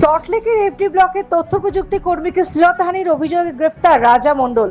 সল্টলেকের এফডি ব্লকের তথ্য প্রযুক্তি কর্মীকে শ্লীলতাহানির অভিযোগে গ্রেফতার রাজা মণ্ডল।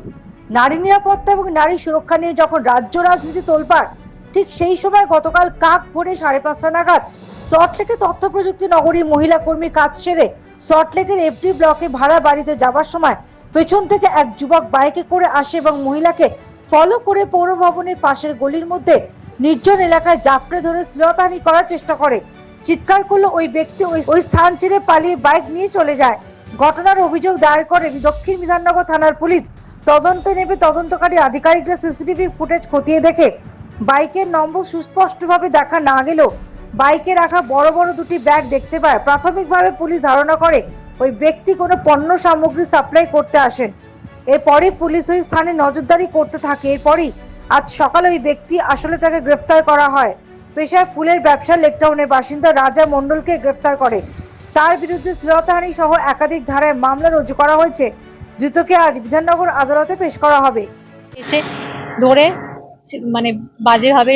নারী নিরাপত্তা এবং নারী সুরক্ষা নিয়ে যখন রাজ্য রাজনীতি তোলপাড়, ঠিক সেই সময় গতকাল কাক ভোরে সাড়ে পাঁচটা নাগাদ সল্টলেকে তথ্য প্রযুক্তি নগরীর মহিলা কর্মী কাজ সেরে সল্টলেকের এফডি ব্লকে ভাড়া বাড়িতে যাবার সময় পেছন থেকে এক যুবক বাইকে করে আসে এবং মহিলাকে ফলো করে পৌর ভবনের পাশের গলির মধ্যে নির্জন এলাকায় জাপড়ে ধরে শ্লীলতাহানি করার চেষ্টা করে। চিৎকার করল ওই ব্যক্তি ওই স্থান ছেড়ে পালিয়ে বাইক নিয়ে চলে যায়। ঘটনার অভিযোগ দায়ের করে দক্ষিণ বিধাননগর থানার পুলিশ। তদন্তে নেবে তদন্তকারী আধিকারিকরা সিসিটিভি ফুটেজ খতিয়ে দেখে বাইকের নম্বর সুস্পষ্টভাবে দেখা না গেলেও বাইকে রাখা বড় বড় দুটি ব্যাগ দেখতে পায়। প্রাথমিকভাবে পুলিশ ধারণা করে ওই ব্যক্তি কোনো পণ্য সামগ্রী সাপ্লাই করতে আসেন। এরপরই পুলিশ ওই স্থানে নজরদারি করতে থাকে। এরপরই আজ সকালে ওই ব্যক্তি আসলে তাকে গ্রেফতার করা হয়। পেশায় ফুলের ব্যবসা লেকটাউনের বাসিন্দা রাজা মণ্ডলকে গ্রেফতার করে। তার বিরুদ্ধে শ্লীলতাহানি সহ একাধিক ধারায় মামলা রুজু করা হয়েছে। ধৃতকে আজ বিধাননগর আদালতে পেশ করা হবে। এসে ধরে মানে বাজেভাবে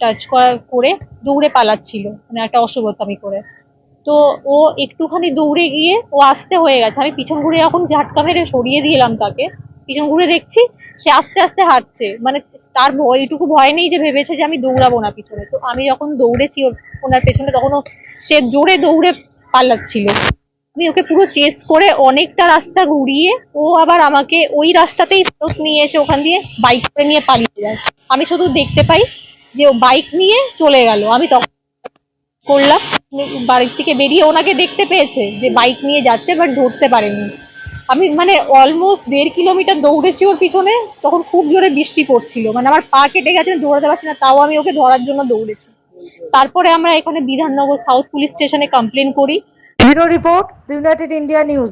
টাচ করা করে দৌড়ে পালাচ্ছিল। মানে একটা অশুভতামি করে। তো ও একটুখানি দৌড়ে গিয়ে ও আসতে হয়ে গেছে। আমি পিছন ঘুরে যখন ঝাটকা মেরে সরিয়ে দিলাম তাকে পিছন ঘুরে দেখছি, সে আস্তে আস্তে হাঁটছে। মানে তার ভয় এইটুকু ভয় নেই যে ভেবেছে যে আমি দৌড়াবো না পিছনে। তো আমি যখন দৌড়েছি ওনার পেছনে তখন সে জোরে দৌড়ে পালাচ্ছিল। আমি ওকে পুরো চেস করে অনেকটা রাস্তা ঘুরিয়ে, ও আবার আমাকে ওই রাস্তাতেই ফেরত নিয়ে এসে ওখান দিয়ে বাইক করে নিয়ে পালিয়ে যায়। আমি শুধু দেখতে পাই যে ও বাইক নিয়ে চলে গেল। আমি তখন করলাম। বাড়ির থেকে বেরিয়ে ওনাকে দেখতে পেয়েছে যে বাইক নিয়ে যাচ্ছে বাট ধরতে পারেনি। আমি মানে অলমোস্ট দেড় কিলোমিটার দৌড়েছি ওর পিছনে, তখন খুব জোরে বৃষ্টি পড়ছিল। মানে আমার পা কেটে গেছে দৌড়াতে পারছি না, তাও আমি ওকে ধরার জন্য দৌড়েছি। তারপরে আমরা এখানে বিধাননগর সাউথ পুলিশ স্টেশনে কমপ্লেন করি। Bureau report united India news